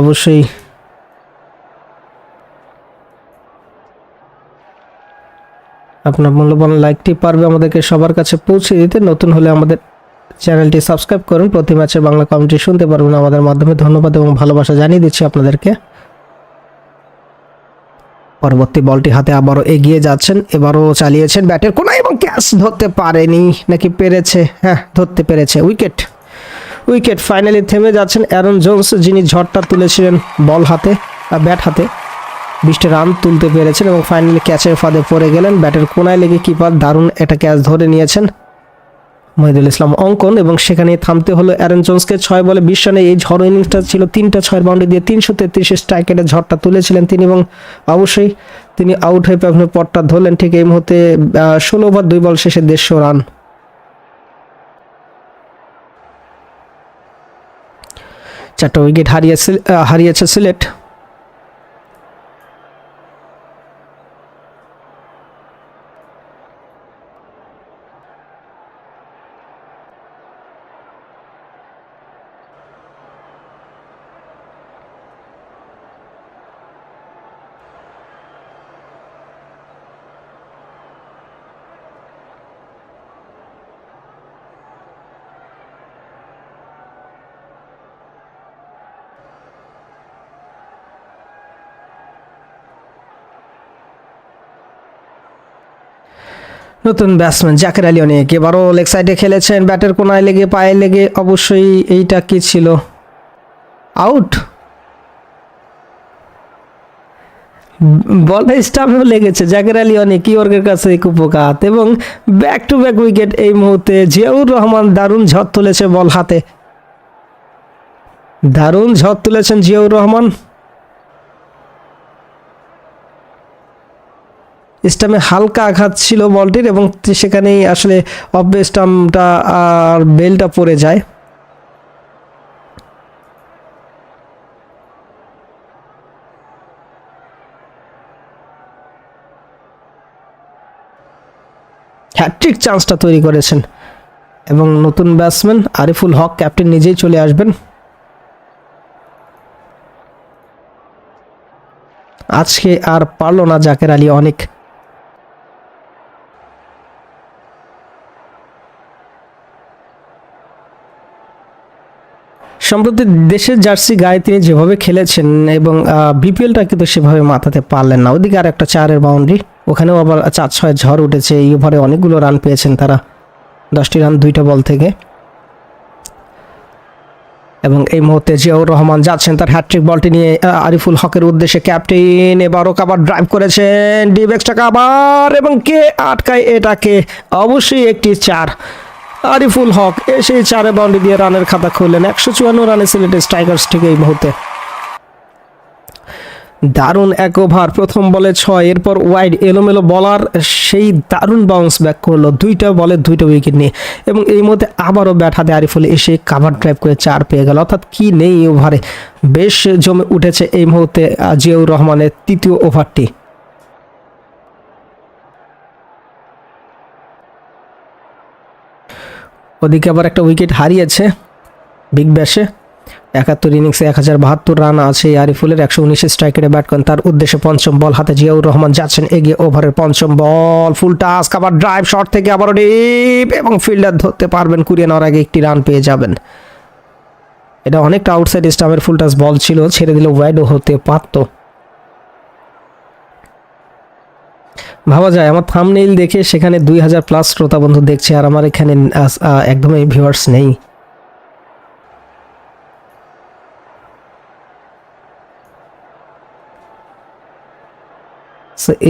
অবশ্যই। আপনার মূল্যবান লাইকটি পারবে আমাদেরকে সবার কাছে পৌঁছে দিতে। নতুন হলে আমাদের চ্যানেলটি সাবস্ক্রাইব করুন। প্রতি ম্যাচের বাংলা কমেন্ট্রি শুনতে পারবেন আমাদের মাধ্যমে। ধন্যবাদ এবং ভালোবাসা জানিয়ে দিচ্ছি আপনাদেরকে। পরবর্তী বলটি হাতে আবারও এগিয়ে যাচ্ছেন, এবারও চালিয়েছেন ব্যাটের কোনা এবং ক্যাচ ধরতে পারেনি, নাকি পেরেছে? হ্যাঁ ধরতে পেরেছে। উইকেট। উইকেট ফাইনালি থেমে যাচ্ছেন অ্যারন জোন্স, যিনি ঝড়টা তুলেছিলেন বল হাতে ব্যাট হাতে। বিশটা রান তুলতে পেরেছেন এবং ফাইনালি ক্যাচের ফাঁদে পড়ে গেলেন। ব্যাটের কোনায় লেগে কিপার দারুণ একটা ক্যাচ ধরে নিয়েছেন মহিদুল ইসলাম অঙ্কন এবং সেখানে থামতে হলো অ্যারন জোন্সকে। ছয় বলে বিশ রানে এই ঝড় ইনিংসটা ছিল তিনটা ছয়ের বাউন্ডারি দিয়ে তিনশো তেত্রিশ স্ট্রাইক ঝড়টা তুলেছিলেন তিনি এবং অবশ্যই তিনি আউট হয়ে পেছনের পটটা ধরলেন। ঠিক এই মুহূর্তে ষোলো ওভার দুই বল শেষে দেড়শো রান। চারটা উইকেট হারিয়েছে হারিয়েছে সিলেট নতুন ব্যাটসম্যান জাকের আলী অনেক। এবারও লেগ সাইডে খেলেছেন, ব্যাটের কোনায় লেগে পায়ে লেগে, অবশ্যই এইটা কি ছিল? আউট বলটা স্টাম্পেও লেগেছে জাকের আলী অনেক ইয়র্কের কাছে কুপকাত এবং ব্যাক টু ব্যাক উইকেট এই মুহূর্তে জিয়াউর রহমান দারুণ ঝড় তুলেছে বল হাতে। দারুণ ঝড় তুলেছেন জিয়াউর রহমান। স্টামে হালকা আঘাত ছিল বলটির এবং সেখানেই আসলে অফ স্টামটা আর বেলটা পড়ে যায়। হ্যাট্রিক চান্সটা তৈরি করেছেন এবং নতুন ব্যাটসম্যান আরিফুল হক ক্যাপ্টেন নিজেই চলে আসবেন। আজকে আর পারল না জাকের আলী অনেক। সম্প্রতি দেশের জার্সি গায়ে তিনি যেভাবে খেলেছেন এবং বিপিএলটা কিন্তু সেভাবে মাথাতে পারলেন না। ওদিকে আর একটা চারের বাউন্ডারি ওখানেও আবার চার ছয় ঝড় উঠেছে। এই ওভারে অনেকগুলো রান পেয়েছেন তারা। দশটি রান দুইটা বল থেকে। এবং এই মুহূর্তে জিয়াউর রহমান যাচ্ছেন তার হ্যাট্রিক বলটি নিয়ে। আরিফুল হকের উদ্দেশ্যে ক্যাপ্টেন এবারও কাবার ড্রাইভ করেছেন। ডিপ এক্সট্রা কাবার এবং কে আটকায় এটাকে? অবশ্যই একটি চার। আরিফুল হক এসে চারে বাউন্ডারি দিয়ে রানের খাতা খুললেন। একশো চুয়ান্ন রানে সিলেটের স্ট্রাইকার্স ঠিক এই মুহূর্তে। দারুণ এক ওভার, প্রথম বলে ছয়, এরপর ওয়াইড, এলোমেলো বলার সেই দারুণ বাউন্স ব্যাক করল। দুইটা বলে দুইটা উইকেট নিয়ে। এবং এই মধ্যে আবারও ব্যাট হাতে আরিফুল এসে কাভার ড্রাইভ করে চার পেয়ে গেল। অর্থাৎ কি নেই ওভারে? বেশ জমে উঠেছে এই মুহূর্তে জিয়াউর রহমানের তৃতীয় ওভারটি। ওদিকে আবার একটা উইকেট হারিয়েছে বিগ ব্যাশে একাত্তর ইনিংসে এক হাজার বাহাত্তর রান আছে আরিফুলের একশো উনিশে স্ট্রাইকারে ব্যাট করেন। তার উদ্দেশ্যে পঞ্চম বল হাতে জিয়াউর রহমান যাচ্ছেন, এগিয়ে ওভারের পঞ্চম বল ফুল টাস্ক আবার ড্রাইভ শট থেকে আবারও ডিপ এবং ফিল্ডার ধরতে পারবেন। কুড়িয়ে নেওয়ার আগে একটি রান পেয়ে যাবেন। এটা অনেকটা আউটসাইড স্টামের ফুল টাস বল ছিল, ছেড়ে দিলে ওয়াইডও হতে পারতো। ভাবা যায়। আমার থামনেইল দেখে সেখানে দুই হাজার প্লাস শ্রোতা বন্ধু দেখছে আর আমার এখানে একদমই ভিউয়ার্স নেই।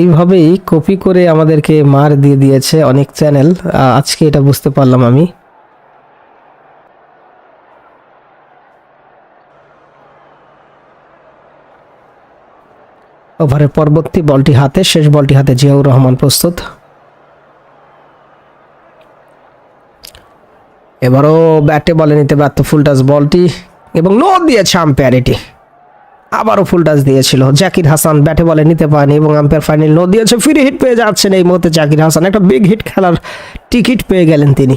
এইভাবেই কপি করে আমাদেরকে মার দিয়ে দিয়েছে অনেক চ্যানেল আজকে এটা বুঝতে পারলাম আমি। ওভারের পরবর্তী বলটি হাতে, শেষ বলটি হাতে জিয়াউর রহমান প্রস্তুত। এবারও ব্যাটে বলে নিতে ব্যর্থ ফুল টাচ বলটি এবং নো দিয়েছে আম্পায়ার এটি। আবারও ফুল টাচ দিয়েছিল। জাকির হাসান ব্যাটে বলে নিতে পারেনি এবং আম্পায়ার ফাইনাল নো দিয়েছে। ফ্রি হিট পেয়ে যাচ্ছেন এই মুহূর্তে জাকির হাসান। একটা বিগ হিট খেলার টিকিট পেয়ে গেলেন তিনি।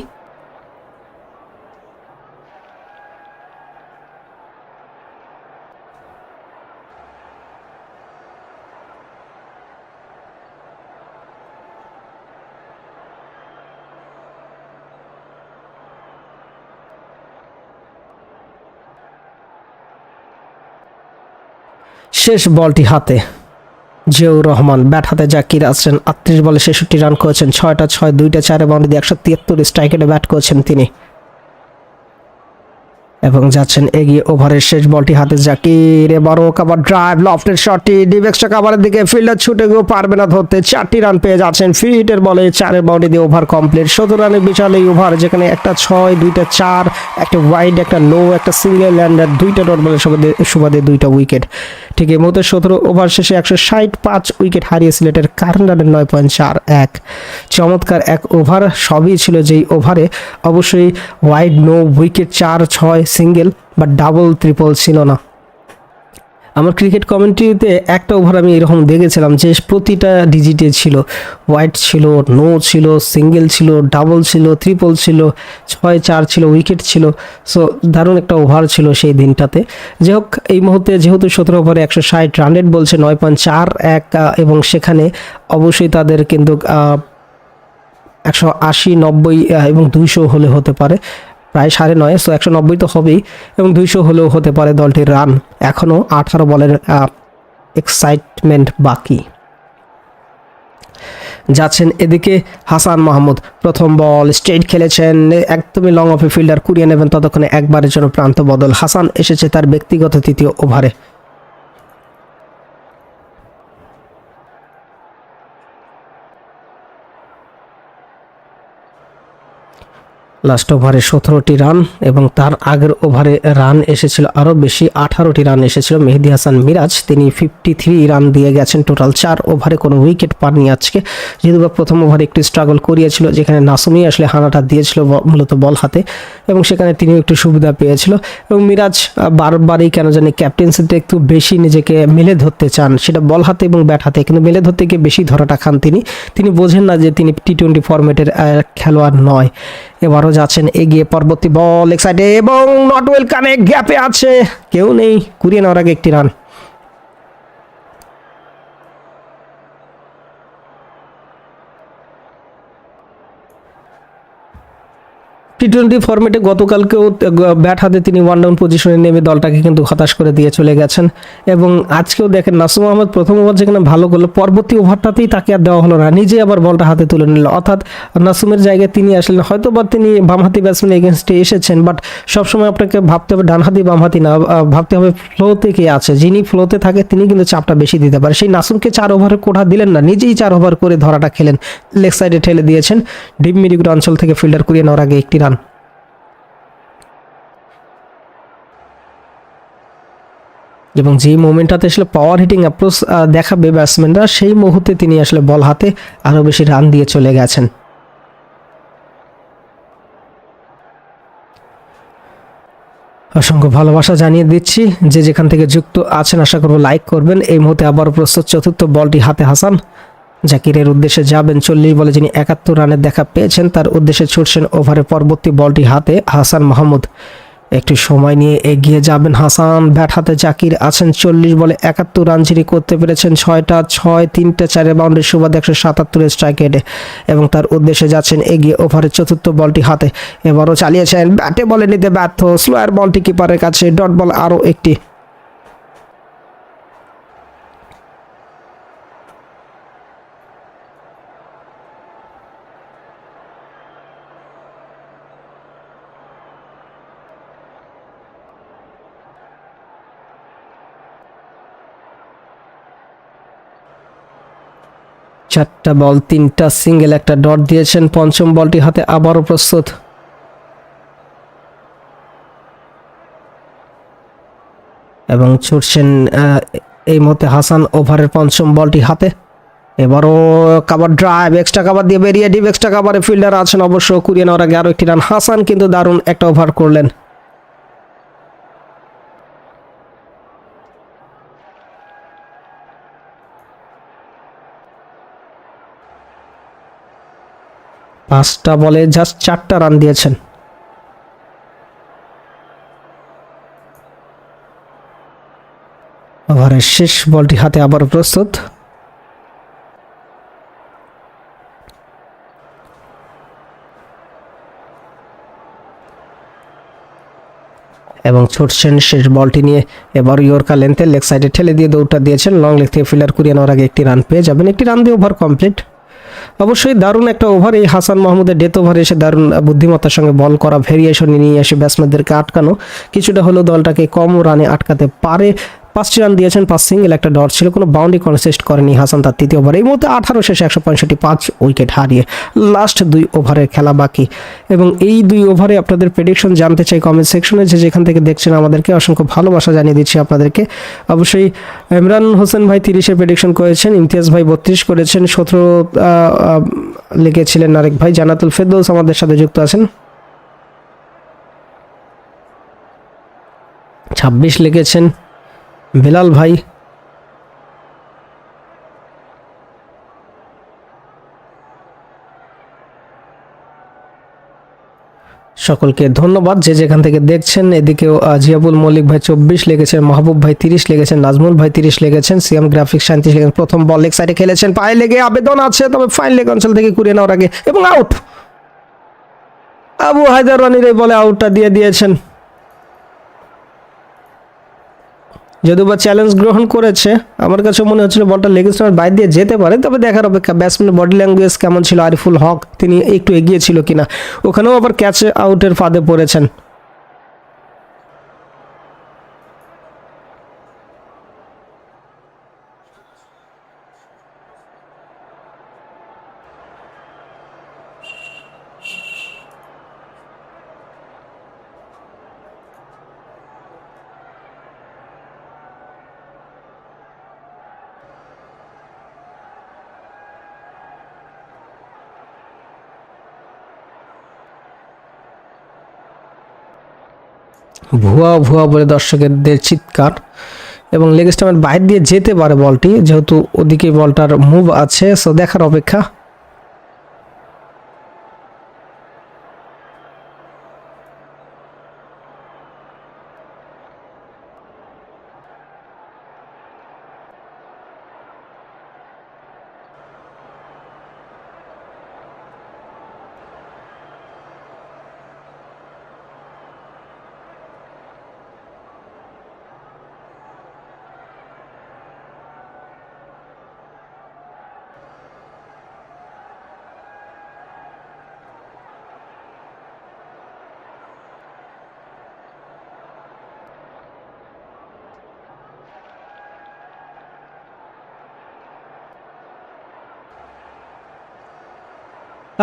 শেষ বলটি হাতে। জিয়াউর রহমান ব্যাট হাতে জাকির আসছেন আটত্রিশ বলে ছেষট্টি রান করেছেন, ছয়টা ছয়, দুইটা চারে বাউন্ডারি দিয়ে একশো তিয়াত্তর স্ট্রাইকেটে ব্যাট করেছেন তিনি। এবং যাচ্ছেন এগিয়ে ওভারের শেষ বলটি হাতে জাকির। এবারও কাবার ড্রাইভ লফটের শটটি ডিপ এক্সট্রা কাভারের দিকে ফিল্ডার ছুটে গিয়েও পারবে না ধরতে। চারটি রান পেয়ে যাচ্ছেন ফিটের বলে। চারের বাউন্ডারি দিয়ে ওভার কমপ্লিট সতেরো রানের বিশাল এই ওভার যেখানে একটা ছয়, দুইটা চার, একটা ওয়াইড একটা নো একটা সিঙ্গেল ল্যান্ডার দুইটা ডট বলে সুবাদে সুবাদে দুইটা উইকেট ঠিক এই মুহূর্তে সতেরো ওভার শেষে একশো ষাট পাঁচ উইকেট হারিয়ে সিলেটের কারণ রানের নয় পয়েন্ট চার এক। চমৎকার এক ওভার সবই ছিল যেই ওভারে অবশ্যই ওয়াইড নো উইকেট চার, ছয় সিঙ্গেল বা ডাবল ট্রিপল ছিল না। আমার ক্রিকেট কমেন্ট্রিতে একটা ওভার আমি এরকম দেখেছিলাম যে প্রতিটা ডিজিটে ছিল। হোয়াইট ছিল নো ছিল সিঙ্গেল ছিল ডাবল ছিল ট্রিপল ছিল, ছয়, চার ছিল উইকেট ছিল। সো দারুণ একটা ওভার ছিল সেই দিনটাতে। যাই হোক এই মুহূর্তে যেহেতু সতেরো ওভারে একশো ষাট রানের বলছে, নয় পয়েন্ট চার এক এবং সেখানে অবশ্যই তাদের কিন্তু একশো আশি, নব্বই এবং দুইশো হলে হতে পারে। প্রায় সাড়ে নয় সো একশো নব্বই তো হবেই এবং দুইশো হলেও হতে পারে দলটির রান। এখনও আঠারো বলের এক্সাইটমেন্ট বাকি। যাচ্ছেন এদিকে হাসান মাহমুদ। প্রথম বল স্ট্রেট খেলেছেন, একদমই লং অফে ফিল্ডার কুড়িয়ে নেবেন ততক্ষণে একবারের জন্য প্রান্ত বদল। হাসান এসেছে তার ব্যক্তিগত তৃতীয় ওভারে। লাস্ট ওভারে সতেরোটি রান এবং তার আগের ওভারে রান এসেছিল আরও বেশি, আঠারোটি রান এসেছিল। মেহেদি হাসান মিরাজ, তিনি ফিফটি থ্রি রান দিয়ে গেছেন। টোটাল চার ওভারে কোনো উইকেট পাননি আজকে। যেহেতু বা প্রথম ওভারে একটু স্ট্রাগল করিয়েছিল, যেখানে নাসুমি আসলে হানাটা দিয়েছিল মূলত বল হাতে, এবং সেখানে তিনি একটু সুবিধা পেয়েছিল। এবং মিরাজ বারবারই কেন জানি ক্যাপ্টেন্সিতে একটু বেশি নিজেকে মেলে ধরতে চান। সেটা বল হাতে এবং ব্যাট হাতে, কিন্তু মেলে ধরতে গিয়ে বেশি ধরাটা খান তিনি। তিনি বোঝেন না যে তিনি টি টোয়েন্টি ফরম্যাটের খেলোয়াড় নয়। এবারও যাচ্ছেন এগিয়ে পরবর্তী বল এক সাইডে এবং নট ওয়েল কানেক্ট গ্যাপে আছে। কেউ নেই, কুড়িয়ে নেওয়ার আগে একটি রান টি টোয়েন্টি ফর্মেটে গতকালকেও ব্যাট হাতে তিনি ওয়ান ডাউন পজিশনে নেমে দলটাকে কিন্তু হতাশ করে দিয়ে চলে গেছেন। এবং আজকেও দেখেন নাসুম আহমদ প্রথম ওভার যেখানে ভালো করল, পরবর্তী ওভারটাতেই তাকে আর দেওয়া হলো না নিজে আবার বলটা হাতে তুলে নিল। অর্থাৎ নাসুমের জায়গায় তিনি আসলেন হয়তো বা তিনি বামহাতি ব্যাটসম্যান এগেনস্টে এসেছেন বাট সবসময় আপনাকে ভাবতে হবে ডানহাতি, বামহাতি না ভাবতে হবে ফ্লোতে কে আছে। যিনি ফ্লোতে থাকে, তিনি কিন্তু চাপটা বেশি দিতে পারে সেই নাসুমকে চার ওভারে কোঠা দিলেন না, নিজেই চার ওভার করে ধরাটা খেলেন। লেগ সাইডে ঠেলে দিয়েছেন। ডিপ মিডিগুড অঞ্চল থেকে ফিল্ডার করিয়ে নেওয়ার আগে একটি রান এবং যেই মোমেন্টটাতে আসলে পাওয়ার হিটিং অ্যাপ্রোচ দেখাবে ব্যাটসম্যানরা সেই মুহূর্তে তিনি আসলে বল হাতে আরও বেশি রান দিয়ে চলে গেছেন। অসংখ্য ভালোবাসা জানিয়ে দিচ্ছি। যে যেখান থেকে যুক্ত আছেন, আশা করব লাইক করবেন। এই মুহূর্তে আবার প্রস্তুত চতুর্থ বলটি হাতে হাসান। জাকিরের উদ্দেশ্যে যাবেন চল্লিশ বলে যিনি একাত্তর রানের দেখা পেয়েছেন, তার উদ্দেশ্যে ছুটছেন ওভারে পরবর্তী বলটি হাতে হাসান মাহমুদ। একটু সময় নিয়ে এগিয়ে যাবেন হাসান। ব্যাট হাতে জাকির আছেন চল্লিশ বলে একাত্তর রান যিনি করতে পেরেছেন ছয়টা ছয়, তিনটা চারে বাউন্ডের সুবাদে একশো সাতাত্তর স্ট্রাইক রেটে এবং তার উদ্দেশ্যে যাচ্ছেন এগিয়ে ওভারের চতুর্থ বলটি হাতে। এবারও চালিয়েছেন, ব্যাটে বলে নিতে ব্যর্থ। স্লোয়ার বলটি কিপারের কাছে, ডট বল আরও একটি। চারটা বল, তিনটা সিঙ্গেল একটা ডট দিয়েছেন। পঞ্চম বলটি হাতে আবারও প্রস্তুত। এবং ছুটছেন এই মুহূর্তে হাসান ওভারের পঞ্চম বলটি হাতে। এবারও কাবার ড্রাইভ এক্সট্রা কাবার দিয়ে বেরিয়ে ডিপ এক্সট্রা কাবারে ফিল্ডার আছেন অবশ্য। কুড়িয়ে নেওয়ার আগে আরও একটি রান হাসান কিন্তু দারুণ একটা ওভার করলেন। পাঁচটা বলে জাস্ট চারটা রান দিয়েছেন। ওভারের শেষ বলটি হাতে আবার প্রস্তুত। এবং ছুটছেন শেষ বলটি নিয়ে। এবার ইয়র্কা লেন্থে লেগ সাইডে ঠেলে দিয়ে দৌড়টা দিয়েছেন। লং লেগ থেকে ফিল্ডার কুড়িয়ে নেওয়ার আগে একটি রান পেয়ে যাবেন। একটি রান দিয়ে ওভার কমপ্লিট অবশ্যই দারুণ একটা ওভার এই হাসান মাহমুদের ডেথ ওভারে এসে দারুণ বুদ্ধিমত্তার সঙ্গে বল করা ভেরিয়েশন নিয়ে এসে ব্যাটসম্যানদেরকে আটকানো। কিছুটা হলেও দলটাকে কম রানে আটকাতে পারে। পাঁচটি রান দিয়েছেন, পাঁচ সিঙ্গেল একটা ডট ছিল। কোনো বাউন্ডারি কনসেস্ট করেনি হাসান তার তৃতীয় ওভার এই মুহূর্তে আঠারো শেষে একশো পঁয়ষট্টি পাঁচ উইকেট হারিয়ে লাস্ট দুই ওভারের খেলা বাকি। এবং এই দুই ওভারে আপনাদের প্রেডিকশন জানতে চাই কমেন্ট সেকশনে যে যেখান থেকে দেখছেন আমাদেরকে, অসংখ্য ভালোবাসা জানিয়ে দিচ্ছি আপনাদেরকে। অবশ্যই ইমরান হোসেন ভাই তিরিশের প্রেডিকশন করেছেন, ইমতিয়াজ ভাই বত্রিশ করেছেন, সতেরো লিখেছিলেন আরেক ভাই। জানাতুল ফেরদৌস আমাদের সাথে যুক্ত আছেন। ছাব্বিশ লিখেছেন। বিলাল ভাই। সকলকে ধন্যবাদ যে যেখান থেকে দেখছেন। এদিকেও জিয়াবুল মল্লিক ভাই চব্বিশ লেগেছেন মাহবুব ভাই তিরিশ লেগেছেন নাজমুল ভাই তিরিশ লেগেছেন সিএম গ্রাফিক্স সাঁত্রিশ লেগেছেন প্রথম বল লেগ সাইডে খেলেছেন, পায়ে লেগে আবেদন আছে, তবে ফাইন লেগ অঞ্চল থেকে কুড়িয়ে নেওয়ার আগে, এবং আউট আবু হায়দার রানির এই বলে আউটটা দিয়ে দিয়েছেন। যদিও বা চ্যালেঞ্জ গ্রহণ করেছে, আমার কাছে মনে হচ্ছিল বলটা লেগ স্টার বাইরে দিয়ে যেতে পারে, তবে দেখার অপেক্ষা ব্যাটসম্যানের বডি ল্যাঙ্গুয়েজ কেমন ছিল আরিফুল হক, তিনি একটু এগিয়ে ছিল কিনা, ওখানেও আবার ক্যাচ আউটের ফাঁদে পড়েছেন। ভুয়া ভুয়া বলে দর্শকদের চিৎকার এবং লেগ স্টাম্পের বাইরে দিয়ে যেতে পারে বলটি, যেহেতু ওদিকে বলটার মুভ আছে সো দেখার অপেক্ষা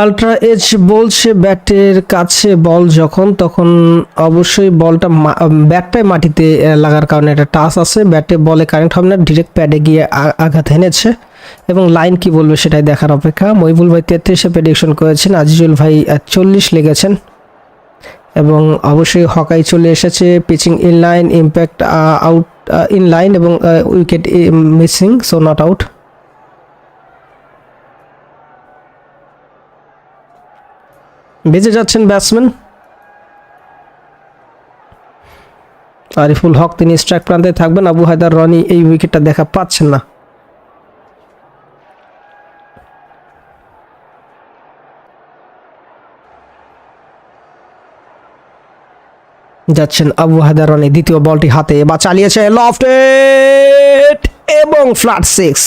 আলট্রা এজ বলছে ব্যাটের কাছে বল যখন, তখন অবশ্যই বলটা ব্যাটটাই মাটিতে লাগার কারণে একটা টাচ আছে। ব্যাটে বলে কারেন্ট হবে না, ডিরেক্ট প্যাডে গিয়ে আঘাত এনেছে এবং লাইন কি বলবে সেটাই দেখার অপেক্ষা। মহিবুল ভাই তেত্রিশে প্রেডিকশন করেছেন, আজিজুল ভাই চল্লিশ লেগেছেন। এবং অবশ্যই হকাই চলে এসেছে pitching in line impact out in line এবং wicket missing so not out বেঁচে যাচ্ছেন ব্যাটসম্যান আরিফুল হক, তিনি স্ট্রাইক প্রান্তে থাকবেন। আবু হায়দার রনি এই উইকেটটা দেখা পাচ্ছেন না। যাচ্ছেন আবু হায়দার রনি, দ্বিতীয় বলটি হাতে বা চালিয়েছে লফট এবং ফ্ল্যাট সিক্স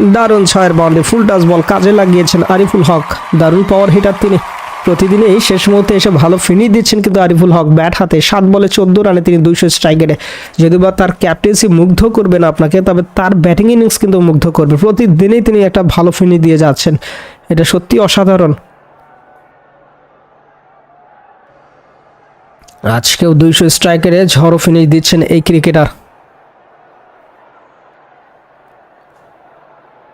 দারুণ ছয়ের বাউন্ডে ফুল টাচ বল কাজে লাগিয়েছেন আরিফুল হক। দারুণ পাওয়ার হিটার তিনি। প্রতিদিনই শেষ মুহূর্তে এসে ভালো ফিনিশ দিচ্ছেন কিন্তু আরিফুল হক। ব্যাট হাতে সাত বলে চোদ্দ রানে তিনি দুইশো স্ট্রাইকারে যদিও বা তার ক্যাপ্টেন্সি মুগ্ধ করবে না আপনাকে, তবে তার ব্যাটিং ইনিংস কিন্তু মুগ্ধ করবে। প্রতিদিনই তিনি একটা ভালো ফিনিশ দিয়ে যাচ্ছেন। এটা সত্যি অসাধারণ। আজকেও দুইশো স্ট্রাইকারে ঝড়ো ফিনিশ দিচ্ছেন এই ক্রিকেটার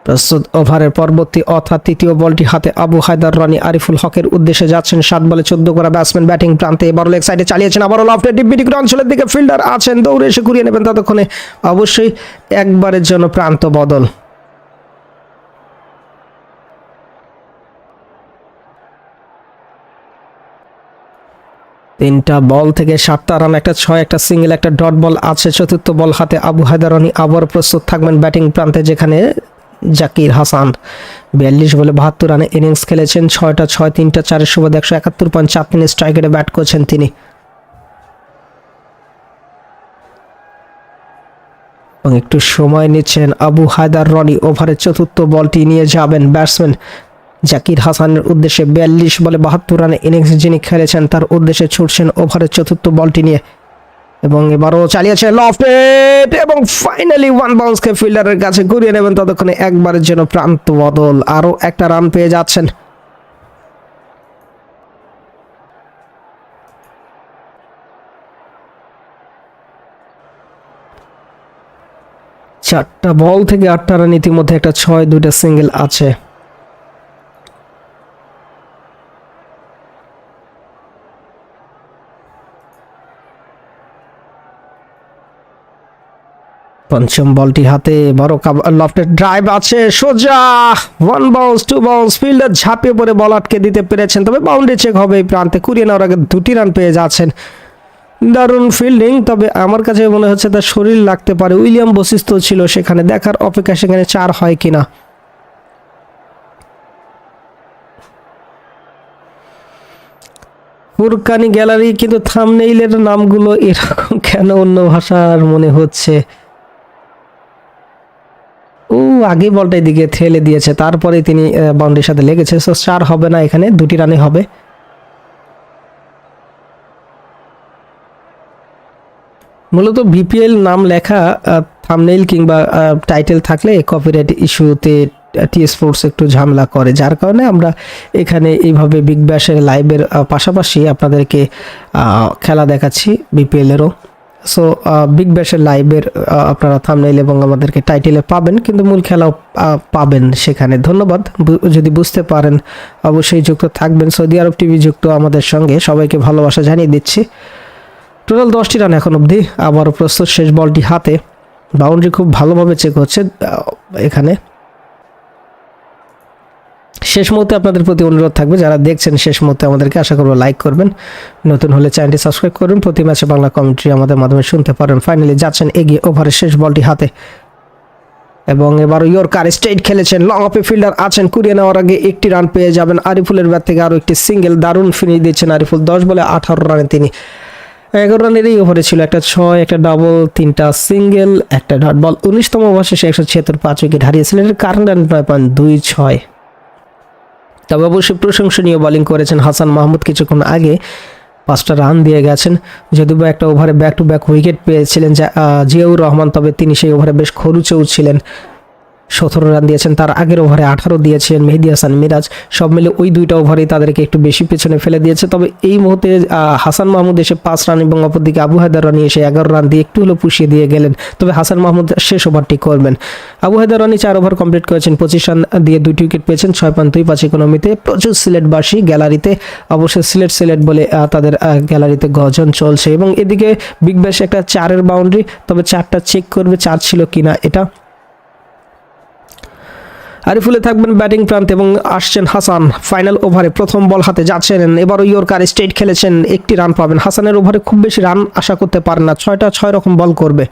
প্রস্তুত ওভারের পরবর্তী অর্থাৎ তৃতীয় বলটি হাতে আবু হায়দার রানি আরিফুল হকের উদ্দেশ্যে যাচ্ছেন। সাত বলে চোদ্দ করা ব্যাটসম্যান ব্যাটিং প্রান্তে এবার লেগ সাইডে চালিয়েছেন। আবারও লফটে ডিপিটিক অঞ্চলের দিকে ফিল্ডার আছেন। দৌড়ে এসে ঘুরিয়ে নেবেন ততক্ষণে। অবশ্যই একবারের জন্য প্রান্ত বদল। তিনটা বল থেকে সাতটা রান একটা ছয়, একটা সিঙ্গেল একটা ডট বল আছে। চতুর্থ বল হাতে আবু হায়দারানি আবার প্রস্তুত থাকবেন ব্যাটিং প্রান্তে, যেখানে জাকির হাসান। বিয়াল্লিশ বলে বাহাত্তর রানে ইনিংস খেলেছেন, ছয়টা ছয়, তিনটা চারের সুবাদ একশো একাত্তর পয়েন্ট চার তিন স্ট্রাইক রেটে ব্যাট করছেন তিনি। এবং একটু সময় নিচ্ছেন আবু হায়দার রনি ওভারের চতুর্থ বলটি নিয়ে যাবেন ব্যাটসম্যান জাকির হাসানের উদ্দেশ্যে। বিয়াল্লিশ বলে বাহাত্তর রানে ইনিংস যিনি খেলেছেন, তার উদ্দেশ্যে ছুটছেন ওভারের চতুর্থ বলটি নিয়ে। এবং এবারও চালিয়েছে লফটেড এবং ফাইনালি ওয়ান বাউন্সকে ফিল্ডারের কাছে ঘুরিয়ে নেবেন ততক্ষণে একবারের জন্য প্রান্ত বদল। আরও একটা রান পেয়ে যাচ্ছেন। চারটা বল থেকে আটটা রান ইতিমধ্যে একটা ছয় দুইটা সিঙ্গেল আছে। পঞ্চম বলটি হাতে, বড় লফটের ড্রাইভ আছে, সোজা one bounce two bounce fielder ঝাঁপিয়ে পড়ে বল আটকে দিতে পেরেছেন, তবে বাউন্ডারি চেক হবে এই প্রান্তে। কুড়িয়ে নেওয়ার আগে দুটি রান পেয়ে যাচ্ছেন। দারুণ ফিল্ডিং তবে আমার কাছে মনে হচ্ছে তার শরীর লাগতে পারে। উইলিয়াম বশিষ্ঠ ছিল সেখানে, দেখার অপেক্ষা সেখানে চার হয় কিনা। ফুরকানি গ্যালারি, কিন্তু থামনেইলের নামগুলো এরকম কেন অন্য ভাষার মনে হচ্ছে? আগে বলটা এদিকে ঠেলে দিয়েছে তারপরে তিনি বাউন্ডারির সাথে লেগেছে। সো চার হবে না এখানে, দুটি রানে হবে। মূলত বিপিএল নাম লেখা থামনেইল কিংবা টাইটেল থাকলে কপিরাইট ইস্যুতে টি স্পোর্টস একটু ঝামেলা করে। যার কারণে আমরা এখানে এইভাবে বিগ ব্যাশের লাইভের পাশাপাশি আপনাদেরকে খেলা দেখাচ্ছি বিপিএলেরও সো বিগ ব্যাশের লাইভের আপনারা থামনেইল এবং আমাদেরকে টাইটেলে পাবেন, কিন্তু মূল খেলাও পাবেন সেখানে। ধন্যবাদ। যদি বুঝতে পারেন, অবশ্যই যুক্ত থাকবেন। সৌদি আরব টিভি যুক্ত আমাদের সঙ্গে। সবাইকে ভালোবাসা জানিয়ে দিচ্ছি। টোটাল দশটি রান এখন অবধি। আবারও প্রস্তুত শেষ বলটি হাতে। বাউন্ডারি খুব ভালোভাবে চেক হচ্ছে এখানে। শেষ মুহূর্তে আপনাদের প্রতি অনুরোধ থাকবে, যারা দেখছেন শেষ মুহূর্তে আমাদেরকে আশা করব লাইক করবেন। নতুন হলে চ্যানেলটি সাবস্ক্রাইব করুন, প্রতি ম্যাচে বাংলা কমেন্ট্রি আমাদের মাধ্যমে শুনতে পারেন। ফাইনালি যাচ্ছেন এগিয়ে ওভারের শেষ বলটি হাতে। এবং এবার ইয়র্কার স্টেট খেলেছেন লং অফে ফিল্ডার আছেন, কুড়িয়ে নেওয়ার আগে একটি রান পেয়ে যাবেন। আরিফুলের ব্যাট থেকে আরও একটি সিঙ্গেল দারুণ ফিনিশ দিচ্ছেন আরিফুল। দশ বলে আঠারো রানে তিনি। এগারো রানেরই ওভারে ছিল একটা ছয়, একটা ডাবল তিনটা সিঙ্গেল একটা ডট বল উনিশতম ওভার শেষে একশো ছিয়াত্তর পাঁচ উইকেট হারিয়েছিলেন। কারণ রান নয় পয়েন্ট দুই ছয়। তবে অবশ্যই প্রশংসনীয় বোলিং করেছেন হাসান মাহমুদ কিছুক্ষণ আগে। পাঁচটা রান দিয়ে গেছেন। যদিও বা একটা ওভারে ব্যাক টু ব্যাক উইকেট পেয়েছিলেন জিয়াউর রহমান, তবে তিনি সেই ওভারে বেশ খরুচেও ছিলেন। সতেরো রান দিয়েছেন, তার আগের ওভারে আঠারো দিয়েছেন মেহেদি হাসান মিরাজ। সব মিলে ওই দুইটা ওভারেই তাদেরকে একটু বেশি পেছনে ফেলে দিয়েছে। তবে এই মুহূর্তে হাসান মাহমুদ এসে পাঁচ রান এবং অপরদিকে আবু হায়দার রানি এসে এগারো রান দিয়ে একটু হলেও পুষিয়ে দিয়ে গেলেন। তবে হাসান মাহমুদ শেষ ওভারটি করবেন। আবু হায়দার রানি চার ওভার কমপ্লিট করেছেন, পঁচিশ রান দিয়ে দুইটি উইকেট পেয়েছেন, ছয় পয়েন্ট দুই পাঁচ ইকোনমিতে। প্রচুর সিলেটবাসী গ্যালারিতে, অবশ্যই সিলেট সিলেট বলে তাদের গ্যালারিতে গজন চলছে। এবং এদিকে বিগ ব্যাশ একটা চারের বাউন্ডারি, তবে চারটা চেক করবে, চার ছিল কিনা এটা আরিফুলে থাকবেন ব্যাটিং প্রান্তে এবং আসছেন হাসান। ফাইনাল ওভারে প্রথম বল হাতে যাচ্ছেন। এবারও ইয়র্কার স্টেট খেলেছেন, একটি রান পাবেন। হাসানের ওভারে খুব বেশি রান আশা করতে পারেন না। ছয়টা ছয় রকম বল করবে।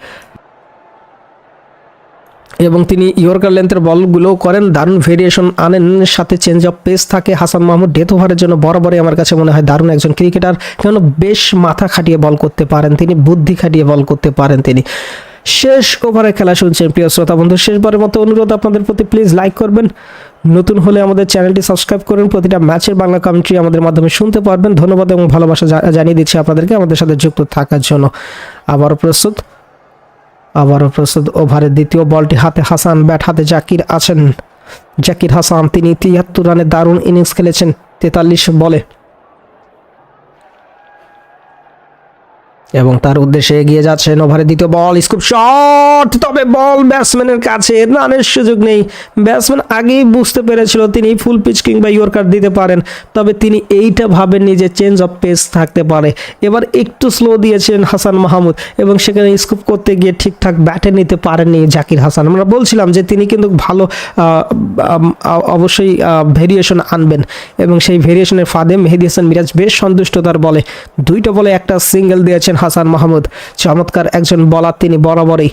এবং তিনি ইয়র্কার লেন্থের বলগুলোও করেন। দারুণ ভেরিয়েশন আনেন, সাথে চেঞ্জ অফ পেস থাকে। হাসান মাহমুদ ডেথ ওভারের জন্য বরাবরই আমার কাছে মনে হয় দারুণ একজন ক্রিকেটার কেন বেশ মাথা খাটিয়ে বল করতে পারেন তিনি, বুদ্ধি খাটিয়ে বল করতে পারেন তিনি। শেষ ওভারে খেলা শুনছেন প্রিয় শ্রোতা বন্ধু। শেষবারের মতো অনুরোধ আপনাদের প্রতি প্লিজ লাইক করবেন। নতুন হলে আমাদের চ্যানেলটি সাবস্ক্রাইব করুন। প্রতিটা ম্যাচের বাংলা কমেন্ট্রি আমাদের মাধ্যমে শুনতে পারবেন। ধন্যবাদ এবং ভালোবাসা জানিয়ে দিচ্ছি আপনাদেরকে আমাদের সাথে যুক্ত থাকার জন্য। আবারও প্রস্তুত আবারও প্রস্তুত ওভারের দ্বিতীয় বলটি হাতে হাসান, ব্যাট হাতে জাকির আছেন। জাকির হাসান, তিনি তিয়াত্তর রানে দারুণ ইনিংস খেলেছেন তেতাল্লিশ বলে। এবং তার উদ্দেশ্যে এগিয়ে যাচ্ছেন ওভারে দ্বিতীয় বল, স্কুপ শট, তবে বল ব্যাটসম্যানের কাছে রানের সুযোগ নেই। ব্যাটসম্যান আগেই বুঝতে পেরেছিল তিনি ফুল পিচ কিংবা ইয়র্কার দিতে পারেন, তবে তিনি এইটা ভাবেননি যে চেঞ্জ অফ পেস থাকতে পারে। এবার একটু স্লো দিয়েছিলেন হাসান মাহমুদ এবং সেখানে স্কুপ করতে গিয়ে ঠিকঠাক ব্যাটে নিতে পারেননি জাকির হাসান। আমরা বলছিলাম যে তিনি কিন্তু ভালো অবশ্যই ভেরিয়েশন আনবেন এবং সেই ভেরিয়েশনের ফাঁদে মেহেদি হাসান মিরাজ বেশ সন্তুষ্ট তার বলে। দুইটা বলে একটা সিঙ্গেল দিয়েছেন হাসান মাহমুদ। চমৎকার একজন বলার তিনি বরাবরই।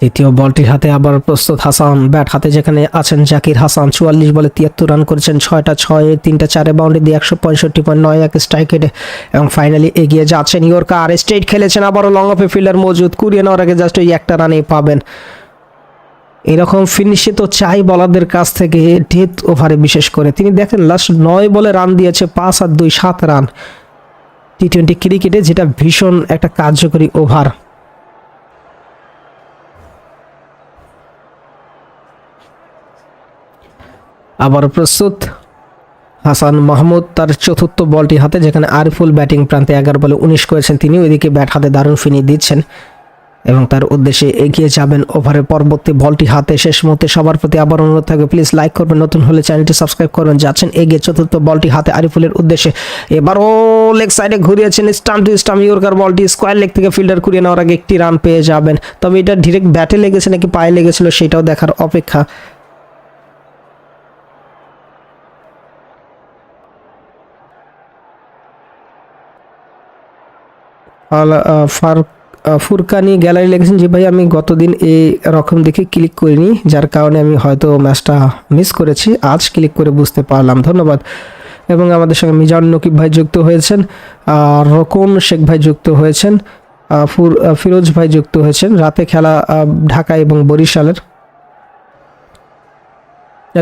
দ্বিতীয় বলটির হাতে আবার প্রস্তুত হাসান। ব্যাট হাতে যেখানে আছেন জাকির হাসান, চুয়াল্লিশ বলে তিয়াত্তর রান করেছেন, ছয়টা ছয়, তিনটা চারে বাউন্ডারি দিয়ে একশো পঁয়ষট্টি পয়েন্ট নয় এক স্ট্রাইক এবং ফাইনালি এগিয়ে যাচ্ছেন ইয়র্কার স্টেট খেলেছেন আবারও লং অফে ফিল্ডার মজুদ। কুড়িয়ে নেওয়ার আগে জাস্ট ওই একটা রানেই পাবেন। এরকম ফিনিশে তো চাই বলারদের কাছ থেকে ডেথ ওভারে বিশেষ করে। তিনি দেখেন লাস্ট নয় বলে রান দিয়েছে, পাঁচ আর দুই, সাত রান টি টোয়েন্টি ক্রিকেটে যেটা ভীষণ একটা কার্যকরী ওভার আবার প্রস্তুত, হাসান মাহমুদ তার চতুর্থ বলটি হাতে, যেখানে আরিফুল ব্যাটিং প্রান্তে এগারো বলে উনিশ করেছেন। তিনি ওইদিকে ব্যাট হাতে দারুণ ফিনি দিচ্ছেন। এবং তার উদ্দেশ্যে এগিয়ে যাবেন ওভারের পরবর্তী বলটি হাতে শেষ মুহূর্তে সবার প্রতি আবার অনুরোধ থাকবে। প্লিজ লাইক করবেন নতুন হলে চ্যানেলটি সাবস্ক্রাইব করবেন। যাচ্ছেন এগিয়ে চতুর্থ বলটি হাতে আরিফুলের উদ্দেশ্যে। এবারও লেগ সাইডে ঘুরিয়েছেন স্টাম্প টু স্টাম্প ইয়র্কার বলটি। স্কোয়ার লেগ থেকে ফিল্ডার কুড়িয়ে নেওয়ার আগে একটি রান পেয়ে যাবেন। তবে এটা ডিরেক্ট ব্যাটে লেগেছে নাকি পায়ে লেগেছিল সেটাও দেখার অপেক্ষা। আহ, ফুরকানি গ্যালারি লেগেছেন যে ভাই, আমি গতদিন এই রকম দেখে ক্লিক করিনি, যার কারণে আমি হয়তো ম্যাচটা মিস করেছি। আজ ক্লিক করে বুঝতে পারলাম। ধন্যবাদ। এবং আমাদের সঙ্গে মিজান নকিব ভাই যুক্ত হয়েছেন, আর রকন শেখ ভাই যুক্ত হয়েছেন ফুর ফিরোজ ভাই যুক্ত হয়েছেন। রাতে খেলা ঢাকা এবং বরিশালের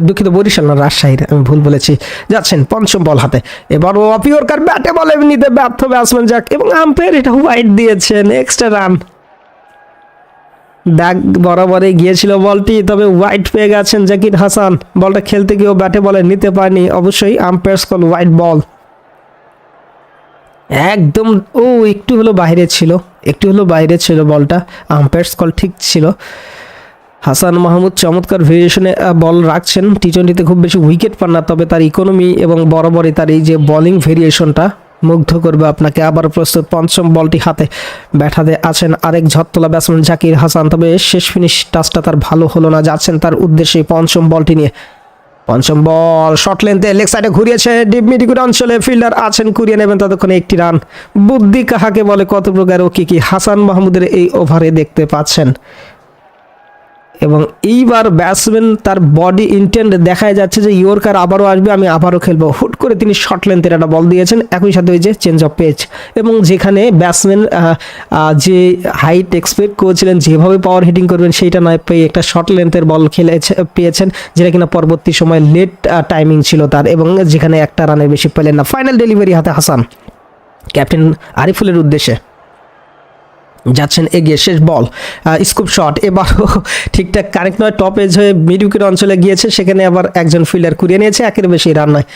দুঃখিত, বরিশাল না, রাজশাহীর, আমি ভুল বলেছি। যাচ্ছেন পঞ্চম বল হাতে। এবার ও অপিওরকার ব্যাটে বলে নিতে ব্যর্থ ব্যাটসম্যান যাক, এবং আম্পায়ার এটা হোয়াইট দিয়েছেন এক্সট্রা রান ব্যাগ বরাবরে গিয়েছিল বলটি, তবে হোয়াইট পেয়ে গেছেন জাকির হাসান। বলটা খেলতে গিয়েও ব্যাটে বলে নিতে পারেনি, অবশ্যই আম্পায়ার্স কল হোয়াইট বল একদম, ও একটু হলো বাইরে ছিল, একটু হলো বাইরে ছিল বলটা আম্পায়ার্স কল ঠিক ছিল। হাসান মাহমুদ চমৎকার ভেরিয়েশনে বল রাখছেন। টি টোয়েন্টিতে খুব বেশি উইকেট পান না, তবে তার ইকোনমি এবং বরাবরই তার এই যে বোলিং ভেরিয়েশনটা মুগ্ধ করবে আপনাকে। আবার প্রস্তুত, পঞ্চম বলটি হাতে ব্যাট হাতে আছেন আরেক ঝত্তলা ব্যাটসম্যান জাকির হাসান। তবে শেষ ফিনিশ টাচটা তার ভালো হলো না, যাচ্ছেন তার উদ্দেশ্যে পঞ্চম বলটি নিয়ে। পঞ্চম বল শর্ট লেন্থে লেগ সাইডে ঘুরিয়েছে ডিপ মিডিকুড অঞ্চলে ফিল্ডার আছেন কুড়িয়ে নেবেন ততক্ষণে একটি রান বুদ্ধি কাহাকে বলে, কত প্রকার ও কি কি হাসান মাহমুদের এই ওভারে দেখতে পাচ্ছেন। এবং এইবার ব্যাটসম্যান তার বডি ইন্টেন্ট দেখা যাচ্ছে যে ইয়র্কার আবারও আসবে, আমি আবারও খেলব। হুট করে তিনি শর্ট লেন্থের একটা বল দিয়েছেন। একই সাথে ওই যে চেঞ্জ অফ পেজ এবং যেখানে ব্যাটসম্যান যে হাইট এক্সপেক্ট করেছিলেন, যেভাবে পাওয়ার হিটিং করবেন, সেইটা নয়, পেয়ে একটা শর্ট লেন্থের বল খেলেছে, পেয়েছেন, যেটা কিনা পরবর্তী সময় লেট টাইমিং ছিল তার। এবং যেখানে একটা রানের বেশি পেলেন না। ফাইনাল ডেলিভারি হাতে হাসান। ক্যাপ্টেন আরিফুলের উদ্দেশ্যে। যাচ্ছেন এগিয়ে, শেষ বল। স্কুপ শট এবারও ঠিকঠাক কারেক্ট নয় টপ এজ হয়ে মিড উইকেট অঞ্চলে গিয়েছে, সেখানে আবার একজন ফিল্ডার কুড়িয়ে নিয়েছে, একের বেশি রান নয়।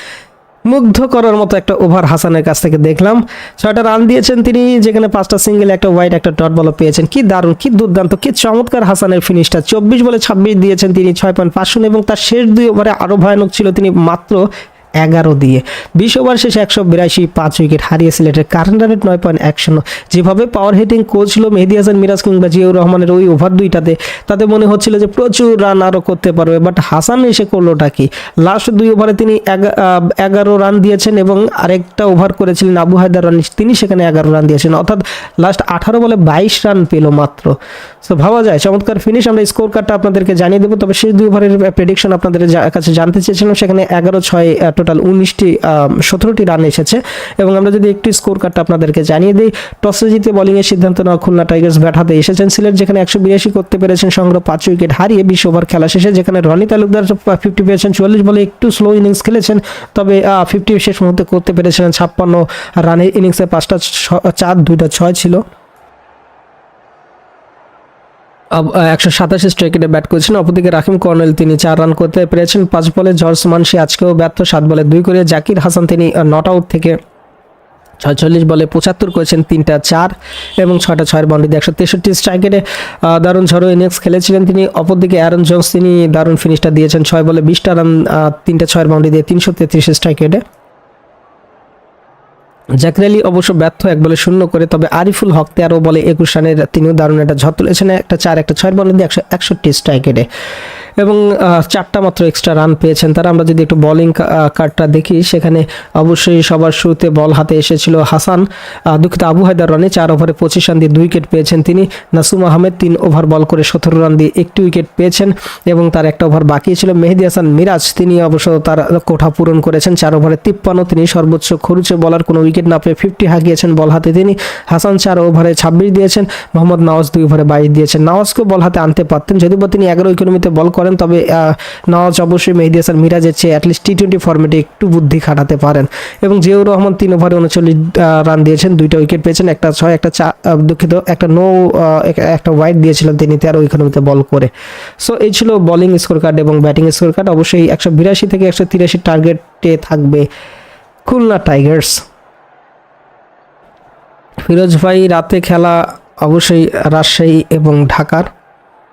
মুগ্ধ করার মতো একটা ওভার হাসানের কাছ থেকে দেখলাম। ছয়টা রান দিয়েছেন তিনি, যেখানে পাঁচটা সিঙ্গেল একটা হোয়াইট একটা ডট বল পেয়েছেন। কি দারুণ, কি দুর্দান্ত, কি চমৎকার হাসানের ফিনিশটা চব্বিশ বলে ছাব্বিশ দিয়েছেন তিনি, ছয় পয়েন্ট পাঁচ শূন্য এবং তার শেষ দুই ওভারে আরও ভয়ানক ছিল তিনি মাত্র এগারো দিয়ে। বিশ ওভার শেষে একশো বিরাশি পাঁচ উইকেট হারিয়ে সিলেটের কারেন্ট রান রেট নয় পয়েন্ট এক শূন্য। যেভাবে পাওয়ার হিটিং কোচ ছিল মেহেদি হাসান, মিরাজ কিংবা জিয়াউর রহমানের ওই ওভার দুইটাতে, তাতে মনে হচ্ছিল যে প্রচুর রান আরও করতে পারবে। বাট হাসান এসে করলোটা কি? লাস্ট দুই ওভারে তিনি এগা- এগারো রান দিয়েছেন এবং আরেকটা ওভার করেছিলেন আবু হায়দার রান। তিনি সেখানে এগারো রান দিয়েছেন। অর্থাৎ লাস্ট আঠারো বলে বাইশ রান পেল মাত্র। তো ভাবা যায়। চমৎকার ফিনিশ আমরা স্কোর কার্ডটা আপনাদেরকে জানিয়ে দেবো। তবে শেষ দুই ওভারের প্রেডিকশন আপনাদের কাছে জানতে চেয়েছিলাম। সেখানে এগারো ছয় টোটাল উনিশটি সতেরোটি রান এসেছে। এবং আমরা যদি একটু স্কোর কার্ডটা আপনাদেরকে জানিয়ে দিই, টসে জিতে বলিংয়ের সিদ্ধান্ত নেওয়া খুলনা টাইগার্স ব্যাট হাতে এসেছেন। সিলেট, যেখানে একশো বিরাশি করতে পেরেছেন সংগ্রহ পাঁচ উইকেট হারিয়ে বিশ ওভার খেলা শেষে, যেখানে রনি তালুকদার ফিফটি পেয়েছেন চুয়াল্লিশ বলে একটু স্লো ইনিংস খেলেছেন। তবে ফিফটি শেষ মুহূর্তে করতে পেরেছিলেন ছাপ্পান্ন রানের ইনিংসে পাঁচটা চার, দুইটা ছয় ছিল। একশো সাতাশি স্ট্রাইকেটে ব্যাট করেছেন। অপরদিকে রাহিম কর্নেল তিনি চার রান করতে পেরেছেন। পাঁচ বলে জর্জ মানসি আজকেও ব্যর্থ, সাত বলে দুই করে। জাকির হাসান তিনি নট আউট থেকে ছয়চল্লিশ বলে পঁচাত্তর করেছেন, তিনটা চার এবং ছয়টা ছয়ের বাউন্ডারিতে একশো তেষট্টি স্ট্রাইকেটে দারুণ ঝড়ো ইনিংস খেলেছিলেন তিনি। অপরদিকে অ্যারন জোন্স তিনি দারুণ ফিনিশটা দিয়েছেন, ছয় বলে বিশটা রান তিনটা ছয়ের বাউন্ডারি দিয়ে তিনশো তেত্রিশ স্ট্রাইকেটে জাকির অবশ্য ব্যর্থ এক বলে শূন্য করে, তবে আরিফুল হক তেরো বলে একুশ রানের তিনিও দারুণ একটা ঝড় তুলেছেন। একটা চার, একটা ছয় বলে দিয়ে একশো একষট্টি স্ট্রাইকেটে এবং চারটা মাত্র এক্সট্রা রান পেয়েছেন। তারা আমরা যদি একটু বলিং কার্ডটা দেখি, সেখানে অবশ্যই সবার শুরুতে বল হাতে এসেছিল হাসান দুঃখিত আবু হায়দার রানে চার ওভারে পঁচিশ রান দিয়ে দুই উইকেট পেয়েছেন তিনি। নাসুম আহমেদ তিন ওভার বল করে সতেরো রান দিয়ে একটি উইকেট পেয়েছেন এবং তার একটা ওভার বাকি ছিল। মেহেদি হাসান মিরাজ, তিনি অবশ্য তার কোঠা পূরণ করেছেন। চার ওভারে তিপ্পান্ন, তিনি সর্বোচ্চ খরুচে বলার কোনো উইকেট না পেয়ে ফিফটি হাঁকিয়েছেন বল হাতে তিনি। হাসান চার ওভারে ছাব্বিশ দিয়েছেন, মোহাম্মদ নওয়াজ দুই ওভারে বাইশ দিয়েছেন। নওয়াজকে বল হাতে আনতে পারতেন, যদিও তিনি এগারো ইকোনমিতে বল করেন, তবে নওয়াজ অবশ্যই মেহেদি হাসান মিরাজের চেয়ে অ্যাটলিস্ট টি টোয়েন্টি ফর্মেটে একটু বুদ্ধি খাটাতে পারেন। এবং জিয়াউর রহমান তিন ওভারে উনচল্লিশ রান দিয়েছেন, দুইটা উইকেট পেয়েছেন, একটা ছয়, একটা চা দুঃখিত, একটা নো একটা ওয়াইড দিয়েছিলেন তিনি তেরো ইকোনমিতে বল করে। সো এই ছিল বোলিং স্কোর কার্ড এবং ব্যাটিং স্কোর কার্ড অবশ্যই একশো বিরাশি থেকে একশো তিরাশি টার্গেটে থাকবে খুলনা টাইগার্স ফিরোজ ভাই, রাতে খেলা অবশ্যই রাজশাহী এবং ঢাকার।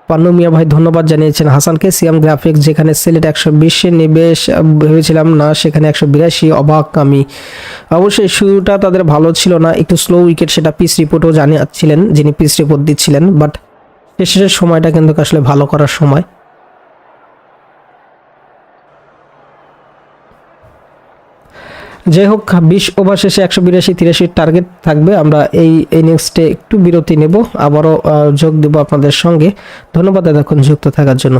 পান্নু মিয়া ভাই ধন্যবাদ জানিয়েছেন। হাসানকে সিয়াম গ্রাফিক্স যেখানে সিলেট একশো বিশে নিবেশ ভেবেছিলাম না, সেখানে একশো বিরাশি, অবাক আমি। অবশ্যই শুরুটা তাদের ভালো ছিল না, একটু স্লো উইকেট সেটা পিস রিপোর্টও জানিয়েছিলেন, যিনি পিস রিপোর্ট দিচ্ছিলেন বাট শেষের সময়টা কিন্তু আসলে ভালো করার সময়। যাই হোক, বিশ ওভার শেষে একশো বিরাশি তিরাশির টার্গেট থাকবে। আমরা এই ইনিংসটে একটু বিরতি নেব। আবারও যোগ দেব আপনাদের সঙ্গে। ধন্যবাদ এতক্ষণ যুক্ত থাকার জন্য।